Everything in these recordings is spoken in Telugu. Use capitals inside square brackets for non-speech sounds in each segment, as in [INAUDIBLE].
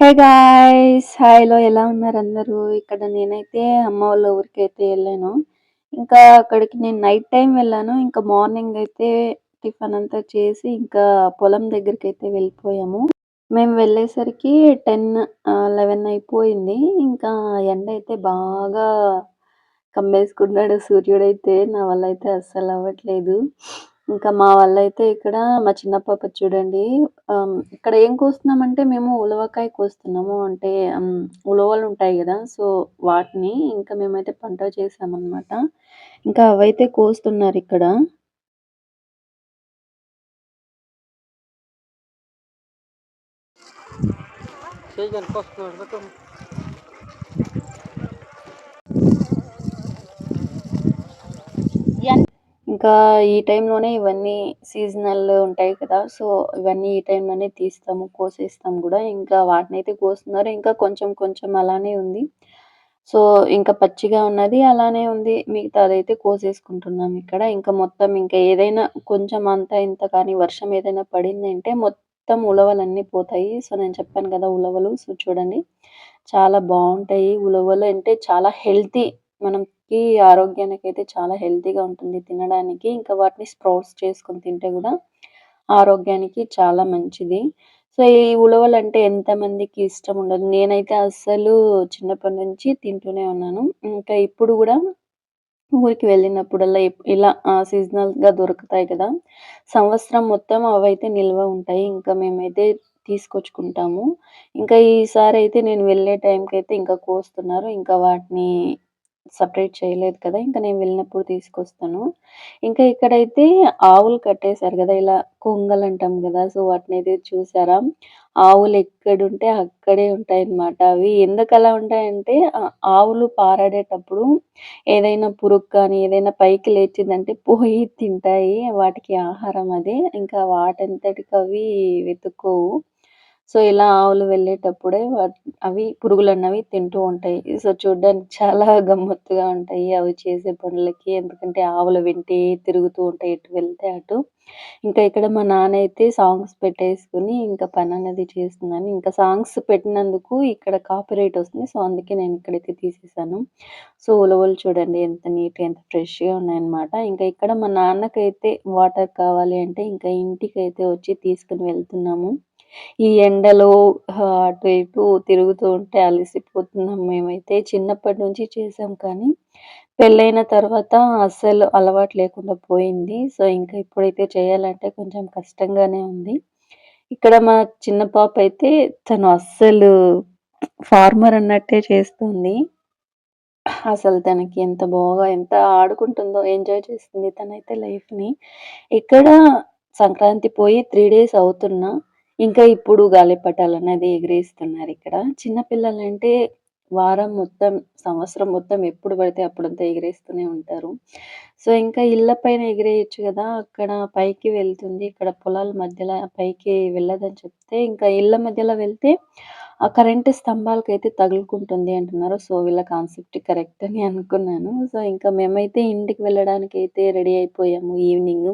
హే గాయ్స్ హాయ్లో ఎలా ఉన్నారు అందరూ? ఇక్కడ నేనైతే అమ్మ వాళ్ళ ఊరికి అయితే వెళ్ళాను. ఇంకా అక్కడికి నేను నైట్ టైం వెళ్ళాను. ఇంకా మార్నింగ్ అయితే టిఫిన్ అంతా చేసి ఇంకా పొలం దగ్గరికి అయితే వెళ్ళిపోయాము. మేము వెళ్ళేసరికి టెన్ లెవెన్ అయిపోయింది. ఇంకా ఎండ అయితే బాగా కమ్మేసుకున్నాడు సూర్యుడైతే నా వల్ల అయితే అస్సలు అవ్వట్లేదు. ఇంకా మా వాళ్ళైతే ఇక్కడ మా చిన్న పాప చూడండి ఇక్కడ ఏం కోస్తున్నామంటే మేము ఉలవకాయ కోస్తున్నాము. అంటే ఉలవలు ఉంటాయి కదా సో వాటిని ఇంకా మేమైతే పంట చేసామన్నమాట. ఇంకా అవైతే కోస్తున్నారు ఇక్కడ. ఇంకా ఈ టైంలోనే ఇవన్నీ సీజనల్ ఉంటాయి కదా సో ఇవన్నీ ఈ టైంలోనే తీస్తాము కోసేస్తాం కూడా. ఇంకా వాటిని అయితే కోస్తున్నారు. ఇంకా కొంచెం కొంచెం అలానే ఉంది. సో ఇంకా పచ్చిగా ఉన్నది అలానే ఉంది. మిగతా అదైతే కోసేసుకుంటున్నాం ఇక్కడ. ఇంకా మొత్తం ఇంకా ఏదైనా కొంచెం అంత ఇంత కానీ వర్షం ఏదైనా పడింది అంటే మొత్తం ఉలవలన్నీ పోతాయి. సో నేను చెప్పాను కదా ఉలవలు. సో చూడండి చాలా బాగుంటాయి. ఉలవలు అంటే చాలా హెల్తీ. మనం మనకి ఆరోగ్యానికి అయితే చాలా హెల్తీగా ఉంటుంది తినడానికి. ఇంకా వాటిని స్ప్రౌట్స్ చేసుకొని తింటే కూడా ఆరోగ్యానికి చాలా మంచిది. సో ఈ ఉలవలు అంటే ఎంతమందికి ఇష్టం ఉండదు. నేనైతే అస్సలు చిన్నప్పటి నుంచి తింటూనే ఉన్నాను. ఇంకా ఇప్పుడు కూడా ఊరికి వెళ్ళినప్పుడల్లా ఇలా సీజనల్గా దొరుకుతాయి కదా. సంవత్సరం మొత్తం అవైతే నిల్వ ఉంటాయి. ఇంకా మేమైతే తీసుకొచ్చుకుంటాము. ఇంకా ఈసారి అయితే నేను వెళ్ళే టైంకి అయితే ఇంకా కోస్తున్నారు. ఇంకా వాటిని సపరేట్ చేయలేదు కదా ఇంకా నేను వెళ్ళినప్పుడు తీసుకొస్తాను. ఇంకా ఇక్కడైతే ఆవులు కట్టేశారు కదా ఇలా కొంగలు అంటాం కదా సో వాటిని అయితే చూసారా? ఆవులు ఎక్కడుంటే అక్కడే ఉంటాయి అన్నమాట అవి. ఎందుకు అలా ఉంటాయంటే ఆవులు పారాడేటప్పుడు ఏదైనా పురుగు కానీ ఏదైనా పైకి లేచిందంటే పోయి తింటాయి. వాటికి ఆహారం అది. ఇంకా వాటంతటికి అవి వెతుక్కోవు. సో ఇలా ఆవులు వెళ్ళేటప్పుడే అవి పురుగులన్నవి తింటూ ఉంటాయి. సో చూడ్డానికి చాలా [LAUGHS] గమ్మత్తుగా ఉంటాయి అవి చేసే పనులకి. ఎందుకంటే ఆవులు వెంటే తిరుగుతూ ఉంటాయి ఎటు వెళ్తే అటు. ఇంకా ఇక్కడ మా నాన్న అయితే సాంగ్స్ పెట్టేసుకుని ఇంకా పని అనేది చేస్తున్నాను. ఇంకా సాంగ్స్ పెట్టినందుకు ఇక్కడ కాపీరైట్ వస్తుంది. సో అందుకే నేను ఇక్కడైతే తీసేసాను. సో ఉలవలు చూడండి ఎంత నీట్గా ఎంత ఫ్రెష్గా ఉన్నాయన్నమాట. ఇంకా ఇక్కడ మా నాన్నకైతే వాటర్ కావాలి అంటే ఇంకా ఇంటికి అయితే వచ్చి తీసుకుని వెళ్తున్నాము. ఈ ఎండలో అటు ఇటు తిరుగుతూ ఉంటే అలసిపోతున్నాం మేమైతే. చిన్నప్పటి నుంచి చేసాం కానీ పెళ్ళైన తర్వాత అస్సలు అలవాటు లేకుండా పోయింది. సో ఇంకా ఇప్పుడైతే చేయాలంటే కొంచెం కష్టంగానే ఉంది. ఇక్కడ మా చిన్న పాప అయితే తను అస్సలు ఫార్మర్ అన్నట్టే చేస్తుంది. అసలు తనకి ఎంత బాగా ఎంత ఆడుకుంటుందో ఎంజాయ్ చేస్తుంది తనైతే లైఫ్ని. ఇక్కడ సంక్రాంతి పోయి త్రీ డేస్ అవుతున్నా. ఇంకా ఇప్పుడు గాలిపటాలు అనేది ఎగిరేస్తున్నారు ఇక్కడ. చిన్నపిల్లలంటే వారం మొత్తం సంవత్సరం మొత్తం ఎప్పుడు పడితే అప్పుడంతా ఎగిరేస్తూనే ఉంటారు. సో ఇంకా ఇళ్ళ పైన ఎగిరేయచ్చు కదా అక్కడ పైకి వెళ్తుంది. ఇక్కడ పొలాల మధ్యలో పైకి వెళ్ళదని చెప్తే ఇంకా ఇళ్ళ మధ్యలో వెళ్తే ఆ కరెంటు స్తంభాలకైతే తగులుకుంటుంది అంటున్నారు. సో వీళ్ళ కాన్సెప్ట్ కరెక్ట్ అని అనుకున్నాను. సో ఇంకా మేమైతే ఇంటికి వెళ్ళడానికి అయితే రెడీ అయిపోయాము ఈవినింగ్.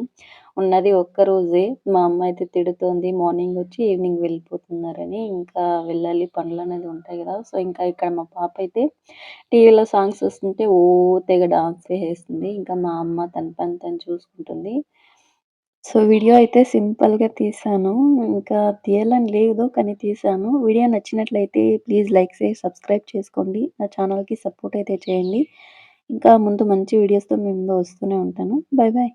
ఉన్నది ఒక్క రోజే మా అమ్మ అయితే తిడుతోంది మార్నింగ్ వచ్చి ఈవినింగ్ వెళ్ళిపోతున్నారని ఇంకా వెళ్ళాలి పనులు అనేది ఉంటాయి కదా. సో ఇంకా ఇక్కడ మా పాప అయితే టీవీలో సాంగ్స్ వస్తుంటే ఓ తెగ డాన్స్ వేసేస్తుంది. ఇంకా మా అమ్మ తన పని తను చూసుకుంటుంది. సో వీడియో అయితే సింపుల్గా తీసాను. ఇంకా తీయాలని లేదు కానీ తీసాను. వీడియో నచ్చినట్లయితే ప్లీజ్ లైక్ చేసి సబ్స్క్రైబ్ చేసుకోండి. నా ఛానల్కి సపోర్ట్ అయితే చేయండి. ఇంకా ముందు మంచి వీడియోస్తో మేము వస్తూనే ఉంటాను. Bye bye